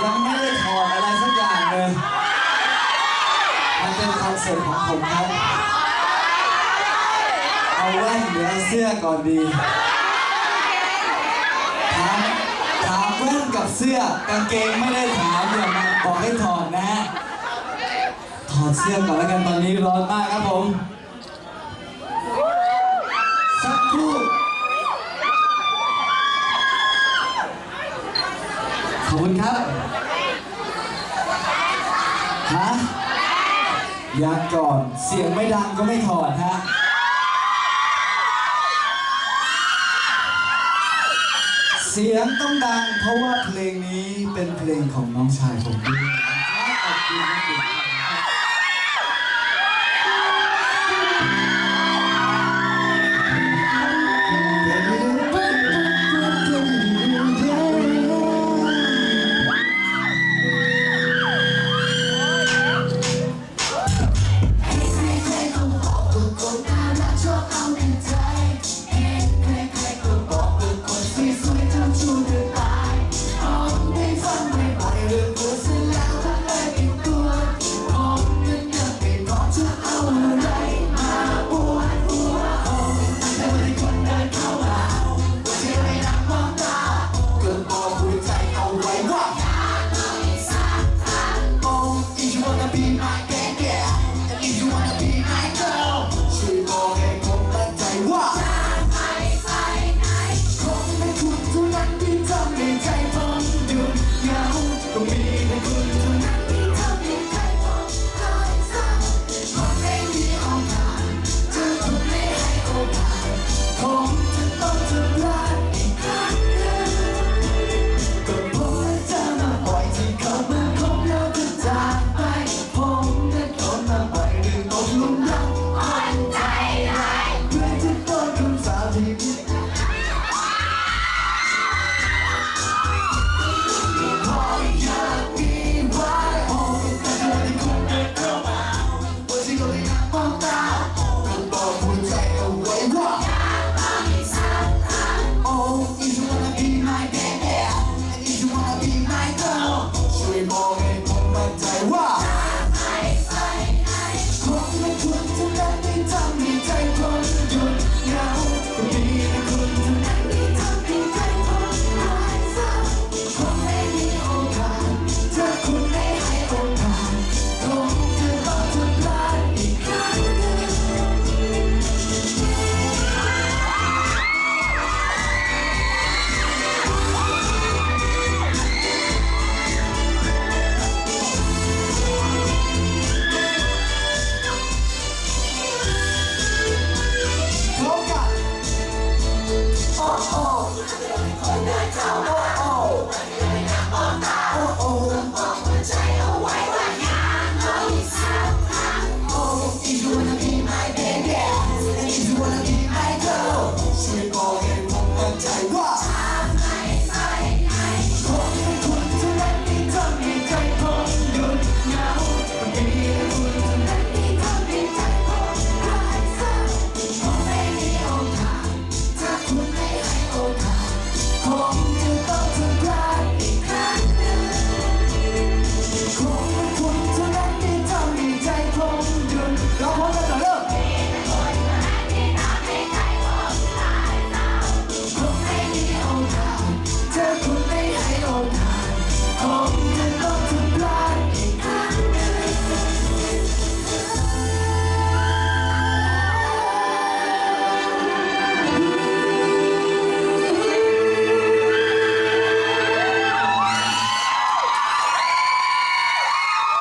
ยังไม่ได้ถอดอะไรสักอย่างเลยมันเป็นคอนเซ็ปต์ของผมครับ เอาแว่นหรือเอาเสื้อก่อนดีถามถามแว่นกับเสื้อกางเกงไม่ได้ถามอย่ามาบอกให้ถอดนะฮะ ถอดเสื้อก่อนแล้วกันตอนนี้ร้อนมากครับผม สักครู่ขอบคุณครับ ฮะยังก่อนเสียงไม่ดังก็ไม่ถอดฮะเสียงต้องดังเพราะว่าเพลงนี้เป็นเพลงของน้องชายผมด้วยขอบคุณมากครับ